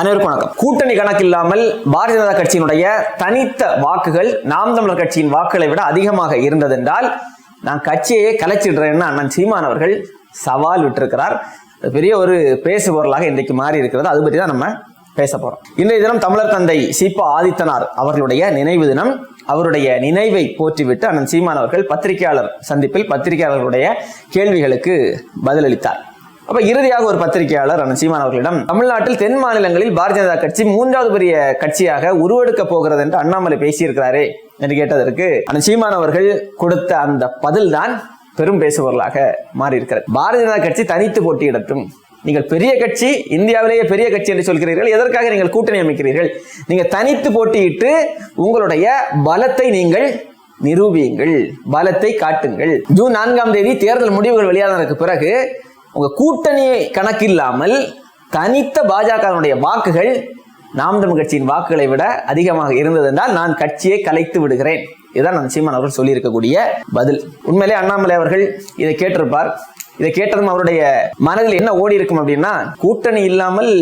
அனைவருக்கும் வணக்கம். கூட்டணி கணக்கில்லாமல் பாரதிய ஜனதா கட்சியினுடைய தனித்த வாக்குகள் நாம் தமிழர் கட்சியின் வாக்குகளை விட அதிகமாக இருந்ததென்றால் நான் கட்சியையே கலைச்சிடுறேன்னு அண்ணன் சீமான் அவர்கள் சவால் விட்டிருக்கிறார். பெரிய ஒரு பேசு பொருளாக இன்றைக்கு மாறி இருக்கிறது அது பற்றி தான் நம்ம பேச போறோம். இன்றைய தினம் தமிழர் தந்தை சீப்பா ஆதித்தனார் அவர்களுடைய நினைவு தினம். அவருடைய நினைவை போற்றிவிட்டு அண்ணன் சீமான் அவர்கள் பத்திரிகையாளர் சந்திப்பில் பத்திரிகையாளர்களுடைய கேள்விகளுக்கு பதிலளித்தார். அப்ப இறுதியாக ஒரு பத்திரிகையாளர் அண்ணன் சீமான் அவர்களிடம் தமிழ்நாட்டில் தென் மாநிலங்களில் பாரதிய ஜனதா கட்சி மூன்றாவது பெரிய கட்சியாக உருவெடுக்க போகிறது என்று அண்ணாமலை பேசியிருக்கிறாரே என்று கேட்டதற்கு அண்ணன் சீமான் அவர்கள் கொடுத்த அந்த பதில் தான் பெரும் பேசுபவர்களாக மாறி இருக்கிறது பாரதிய ஜனதா கட்சி தனித்து போட்டியிடட்டும். நீங்கள் பெரிய கட்சி இந்தியாவிலேயே பெரிய கட்சி என்று சொல்கிறீர்கள். எதற்காக நீங்கள் கூட்டணி அமைக்கிறீர்கள்? நீங்க தனித்து போட்டியிட்டு உங்களுடைய பலத்தை நீங்கள் நிரூபியுங்கள். பலத்தை காட்டுங்கள். ஜூன் நான்காம் தேதி தேர்தல் முடிவுகள் வெளியானதற்கு பிறகு உங்க கூட்டணி கணக்கில்லாமல் தனித்த பாஜகவினுடைய வாக்குகள் நாம் தமிழ் கட்சியின் வாக்குகளை விட அதிகமாக இருந்தது என்றால் நான் கட்சியை கலைத்து விடுகிறேன். இதுதான் நான் சீமான் அவர்கள் சொல்லியிருக்கக்கூடிய பதில். உண்மையிலே அண்ணாமலை அவர்கள் இதை கேட்டிருப்பார். இதை கேட்டதும் அவருடைய மனதில் என்ன ஓடி இருக்கும் அப்படின்னா கூட்டணி இல்லாமல்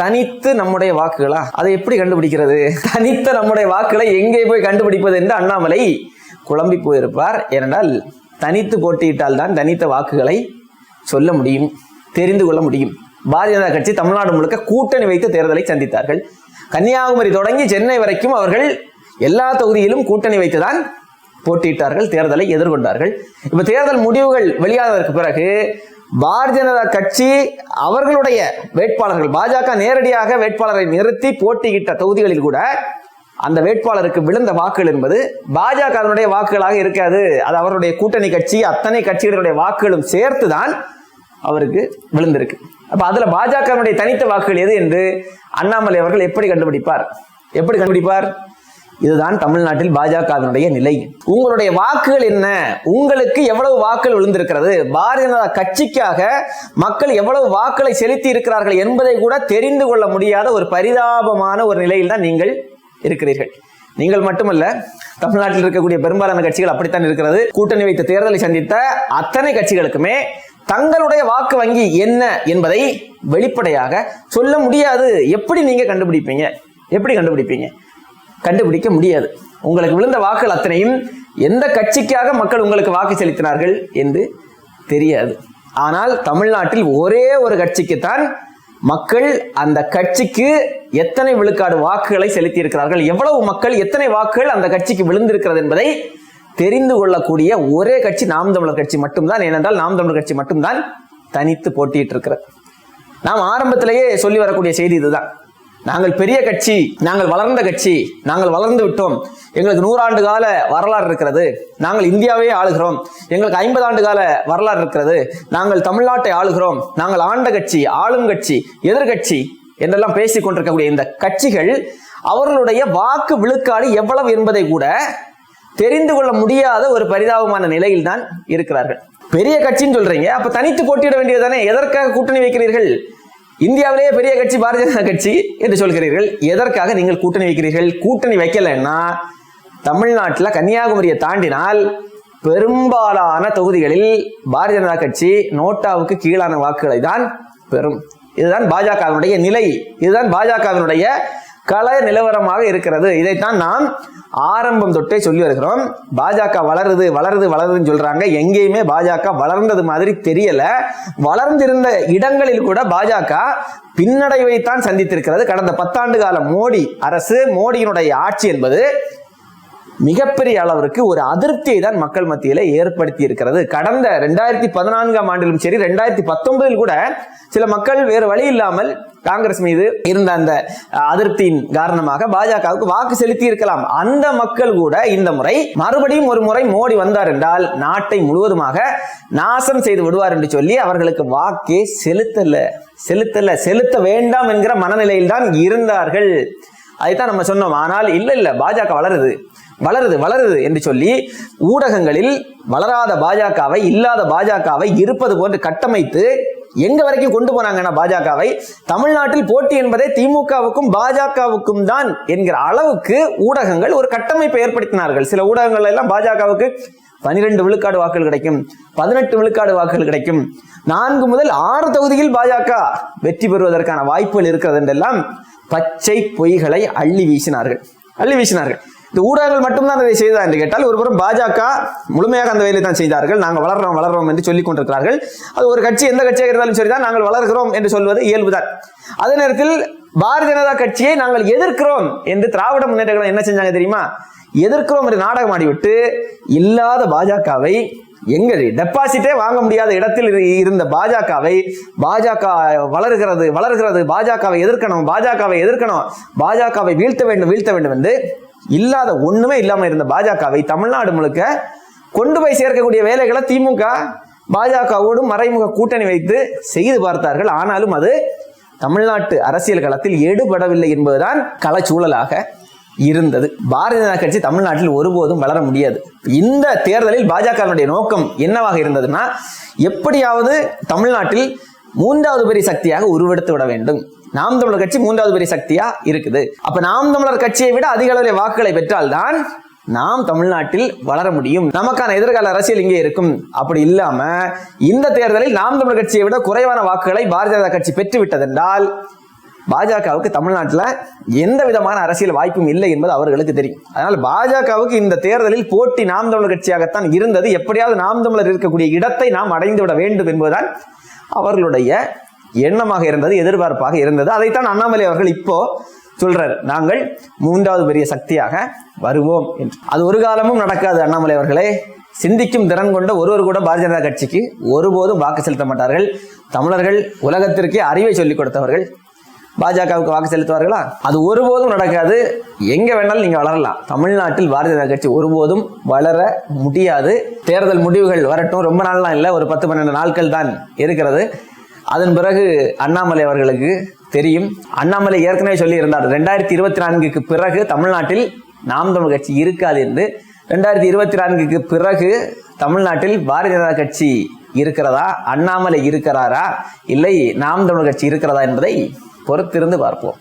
தனித்து நம்முடைய வாக்குகளா? அதை எப்படி கண்டுபிடிக்கிறது? தனித்த நம்முடைய வாக்குகளை எங்கே போய் கண்டுபிடிப்பது என்று அண்ணாமலை குழம்பி போயிருப்பார். ஏனென்றால் தனித்து போட்டியிட்டால் தான் தனித்த வாக்குகளை சொல்ல முடியும் தெரிந்து கொள்ள முடியும். பாரதிய ஜனதா கட்சி தமிழ்நாடு முழுக்க கூட்டணி வைத்து தேர்தலை சந்தித்தார்கள். கன்னியாகுமரி தொடங்கி சென்னை வரைக்கும் அவர்கள் எல்லா தொகுதியிலும் கூட்டணி வைத்துதான் போட்டியிட்டார்கள் தேர்தலை எதிர்கொண்டார்கள். இப்ப தேர்தல் முடிவுகள் வெளியானதற்கு பிறகு பாரதிய ஜனதா கட்சி அவர்களுடைய வேட்பாளர்கள் பாஜக நேரடியாக வேட்பாளரை நிறுத்தி போட்டியிட்ட தொகுதிகளில் கூட அந்த வேட்பாளருக்கு விழுந்த வாக்குகள் என்பது பாஜகவினுடைய வாக்குகளாக இருக்காது. அது அவருடைய கூட்டணி கட்சி அத்தனை கட்சிகளுடைய வாக்குகளும் சேர்த்து தான் அவருக்கு விழுந்திருக்கு. அப்ப அதுல பாஜகவினுடைய தனித்த வாக்குகள் எது என்று அண்ணாமலை அவர்கள் எப்படி கண்டுபிடிப்பார்? எப்படி கண்டுபிடிப்பார்? இதுதான் தமிழ்நாட்டில் பாஜகவினுடைய நிலை. உங்களுடைய வாக்குகள் என்ன? உங்களுக்கு எவ்வளவு வாக்குகள் விழுந்திருக்கிறது? பாரதிய ஜனதா கட்சிக்காக மக்கள் எவ்வளவு வாக்களை செலுத்தி இருக்கிறார்கள் என்பதை கூட தெரிந்து கொள்ள முடியாத ஒரு பரிதாபமான ஒரு நிலையில் தான் நீங்கள் இருக்கிறீர்கள். நீங்கள் மட்டுமல்ல தமிழ்நாட்டில் இருக்கக்கூடிய பெரும்பாலான கட்சிகள் அப்படித்தான் இருக்கிறது. கூட்டணி வைத்த தேர்தலை சந்தித்த அத்தனை கட்சிகளுக்குமே தங்களுடைய வாக்கு வங்கி என்ன என்பதை வெளிப்படையாக சொல்ல முடியாது. எப்படி நீங்க கண்டுபிடிப்பீங்க? எப்படி கண்டுபிடிப்பீங்க? கண்டுபிடிக்க முடியாது. உங்களுக்கு விழுந்த வாக்குகள் அத்தனையும் எந்த கட்சிக்காக மக்கள் உங்களுக்கு வாக்கு செலுத்தினார்கள் என்று தெரியாது. ஆனால் தமிழ்நாட்டில் ஒரே ஒரு கட்சிக்குத்தான் மக்கள் அந்த கட்சிக்கு எத்தனை விழுக்காடு வாக்குகளை செலுத்தி இருக்கிறார்கள் எவ்வளவு மக்கள் எத்தனை வாக்குகள் அந்த கட்சிக்கு விழுந்திருக்கிறது என்பதை தெரிந்து கொள்ளக்கூடிய ஒரே கட்சி நாம் தமிழர் கட்சி மட்டும்தான். ஏனென்றால் நாம் தமிழர் கட்சி மட்டும்தான் தனித்து போட்டியிட்டு இருக்கிறது நாம் ஆரம்பத்திலேயே சொல்லி வரக்கூடிய செய்தி இதுதான். நாங்கள் பெரிய கட்சி நாங்கள் வளர்ந்த கட்சி நாங்கள் வளர்ந்து விட்டோம். எங்களுக்கு நூறாண்டு கால வரலாறு இருக்கிறது. நாங்கள் இந்தியாவே ஆளுகிறோம். எங்களுக்கு ஐம்பது ஆண்டு கால வரலாறு இருக்கிறது. நாங்கள் தமிழ்நாட்டை ஆளுகிறோம். நாங்கள் ஆண்ட கட்சி ஆளும் கட்சி எதிர்கட்சி என்றெல்லாம் பேசிக் கொண்டிருக்கக்கூடிய இந்த கட்சிகள் அவர்களுடைய வாக்கு விழுக்காடு எவ்வளவு என்பதை கூட தெரிந்து கொள்ள முடியாத ஒரு பரிதாபமான நிலையில் தான் இருக்கிறார்கள். பெரிய கட்சின்னு சொல்றீங்க. அப்ப தனித்து போட்டியிட வேண்டியதுதானே எதற்காக கூட்டணி வைக்கிறீர்கள்? இந்தியாவிலேயே பெரிய கட்சி பாரதிய ஜனதா கட்சி என்று சொல்கிறீர்கள். எதற்காக நீங்கள் கூட்டணி வைக்கிறீர்கள்? கூட்டணி வைக்கலைன்னா தமிழ்நாட்டில் கன்னியாகுமரியை தாண்டினால் பெரும்பாலான தொகுதிகளில் பாரதிய ஜனதா கட்சி நோட்டாவுக்கு கீழான வாக்குகளை தான் பெறும். இதுதான் பாஜகவினுடைய நிலை. இதுதான் பாஜகவினுடைய கள நிலவரமாக இருக்கிறது. இதைத்தான் நாம் ஆரம்பம் தொட்டே சொல்லி வருகிறோம். பாஜக வளருது வளருது வளருதுன்னு சொல்றாங்க. எங்கேயுமே பாஜக வளர்ந்தது மாதிரி தெரியல. வளர்ந்திருந்த இடங்களில் கூட பாஜக பின்னடைவைத்தான் சந்தித்திருக்கிறது. கடந்த பத்தாண்டு கால மோடி அரசு மோடியினுடைய ஆட்சி என்பது மிகப்பெரிய அளவிற்கு ஒரு அதிருப்தியை தான் மக்கள் மத்தியில ஏற்படுத்தி இருக்கிறது கடந்த ரெண்டாயிரத்தி பதினான்காம் ஆண்டிலும் சரி ரெண்டாயிரத்தி பத்தொன்பதில் கூட சில மக்கள் வேறு வழி இல்லாமல் காங்கிரஸ் மீது இருந்த அந்த அதிருப்தியின் காரணமாக பாஜகவுக்கு வாக்கு செலுத்தி இருக்கலாம் அந்த மக்கள் கூட இந்த முறை மறுபடியும் ஒரு முறை மோடி வந்தார் என்றால் நாட்டை முழுவதுமாக நாசம் செய்து விடுவார் என்று சொல்லி அவர்களுக்கு வாக்கே செலுத்தல செலுத்தல செலுத்த வேண்டாம் என்கிற மனநிலையில் தான் இருந்தார்கள். அதைத்தான் நம்ம சொன்னோம். ஆனால் இல்ல இல்ல பாஜக வளருது. வளருது வளருது என்று சொல்லி ஊடகங்களில் வளராத பாஜகவை இல்லாத பாஜகவை இருப்பது போன்று கட்டமைத்து எங்க வரைக்கும் கொண்டு போனாங்கன்னா பாஜகவை? தமிழ்நாட்டில் போட்டி என்பதே திமுகவுக்கும் பாஜகவுக்கும் தான் என்கிற அளவுக்கு ஊடகங்கள் ஒரு கட்டமைப்பை ஏற்படுத்தினார்கள். சில ஊடகங்கள் எல்லாம் பாஜகவுக்கு பனிரெண்டு விழுக்காடு வாக்குகள் கிடைக்கும் பதினெட்டு விழுக்காடு வாக்குகள் கிடைக்கும். நான்கு முதல் ஆறு தொகுதியில் பாஜக வெற்றி பெறுவதற்கான வாய்ப்புகள் இருக்கிறது என்றெல்லாம் பச்சை பொய்களை அள்ளி வீசினார்கள். அள்ளி வீசினார்கள். இந்த ஊடகங்கள் மட்டும்தான் அதை செய்தா என்று கேட்டால் ஒருபுறம் பாஜக முழுமையாக அந்த வேலை தான் செய்தார்கள். நாங்கள் வளர்றோம் வளர்றோம் என்று சொல்லிக் கொண்டிருக்கிறார்கள். அது ஒரு கட்சி எந்த கட்சியாக இருந்தாலும் சரிதான் நாங்கள் வளர்கிறோம் என்று சொல்வது இயல்புதான். அதே நேரத்தில் பாரதிய ஜனதா கட்சியை நாங்கள் எதிர்க்கிறோம் என்று திராவிட முன்னேற்ற என்ன செஞ்சாங்க தெரியுமா? எதிர்க்கிறோம் என்று நாடகம் ஆடிவிட்டு இல்லாத பாஜகவை எங்கள் டெபாசிட்டே வாங்க முடியாத இடத்தில் இரு- இருந்த பாஜகவை பாஜக வளர்கிறது வளர்கிறது பாஜகவை எதிர்க்கணும் பாஜகவை எதிர்க்கணும் பாஜகவை வீழ்த்த வேண்டும் வீழ்த்த வேண்டும் என்று இல்லாத ஒண்ணுமே இல்லாம இருந்த பாஜகவை தமிழ்நாடு முழுக்க கொண்டு போய் சேர்க்கக்கூடிய வேலைகளை திமுக பாஜகவோடும் மறைமுக கூட்டணி வைத்து செய்து பார்த்தார்கள். ஆனாலும் அது தமிழ்நாட்டு அரசியல் களத்தில் எடுபடவில்லை என்பதுதான் களச்சூழலாக இருந்தது. பாரதிய ஜனதா கட்சி தமிழ்நாட்டில் ஒருபோதும் வளர முடியாது. இந்த தேர்தலில் பாஜகவினுடைய நோக்கம் என்னவாக இருந்ததுன்னா எப்படியாவது தமிழ்நாட்டில் மூன்றாவது பெரிய சக்தியாக உருவெடுத்து விட வேண்டும். நாம் தமிழர் கட்சி மூன்றாவது பெரிய சக்தியா இருக்குது. அப்ப நாம் தமிழர் கட்சியை விட அதிக அளவில் வாக்குகளை பெற்றால்தான் நாம் தமிழ்நாட்டில் வளர முடியும். நமக்கான எதிர்கால அரசியல் இங்கே இருக்கும். அப்படி இல்லாம இந்த தேர்தலில் நாம் தமிழர் கட்சியை விட குறைவான வாக்குகளை பாரதிய ஜனதா கட்சி பெற்று விட்டதென்றால் பாஜகவுக்கு தமிழ்நாட்டில் எந்த விதமான அரசியல் வாய்ப்பும் இல்லை என்பது அவர்களுக்கு தெரியும். அதனால் பாஜகவுக்கு இந்த தேர்தலில் போட்டி நாம் தமிழர் கட்சியாகத்தான் இருந்தது. எப்படியாவது நாம் தமிழர் இருக்கக்கூடிய இடத்தை நாம் அடைந்து விட வேண்டும் என்பதுதான் அவர்களுடைய எண்ணமாக இருந்தது எதிர்பார்ப்பாக இருந்தது. அதைத்தான் அண்ணாமலை அவர்கள் இப்போ சொல்றார். நாங்கள் மூன்றாவது பெரிய சக்தியாக வருவோம் என்று. அது ஒரு காலமும் நடக்காது அண்ணாமலை அவர்களே. சிந்திக்கும் திறன் கொண்ட ஒருவர் கூட பாரதிய ஜனதா கட்சிக்கு ஒருபோதும் வாக்கு செலுத்த மாட்டார்கள். தமிழர்கள் உலகத்திற்கே அறிவை சொல்லிக் கொடுத்தவர்கள். பாஜகவுக்கு வாக்கு செலுத்துவார்களா? அது ஒருபோதும் நடக்காது. எங்க வேணாலும் நீங்க வளரலாம். தமிழ்நாட்டில் பாரதிய ஜனதா கட்சி ஒருபோதும் வளர முடியாது. தேர்தல் முடிவுகள் வரட்டும். ரொம்ப நாள்லாம் இல்லை. ஒரு பத்து பன்னெண்டு நாட்கள் தான் இருக்கிறது. அதன் பிறகு அண்ணாமலை அவர்களுக்கு தெரியும். அண்ணாமலை ஏற்கனவே சொல்லி இருந்தார் ரெண்டாயிரத்தி இருபத்தி நான்குக்கு பிறகு தமிழ்நாட்டில் நாம் தமிழ் கட்சி இருக்காது என்று. ரெண்டாயிரத்தி இருபத்தி நான்குக்கு பிறகு தமிழ்நாட்டில் பாரதிய ஜனதா கட்சி இருக்கிறதா? அண்ணாமலை இருக்கிறாரா? இல்லை நாம் தமிழ் கட்சி இருக்கிறதா என்பதை பொறுத்திருந்து பார்ப்போம்.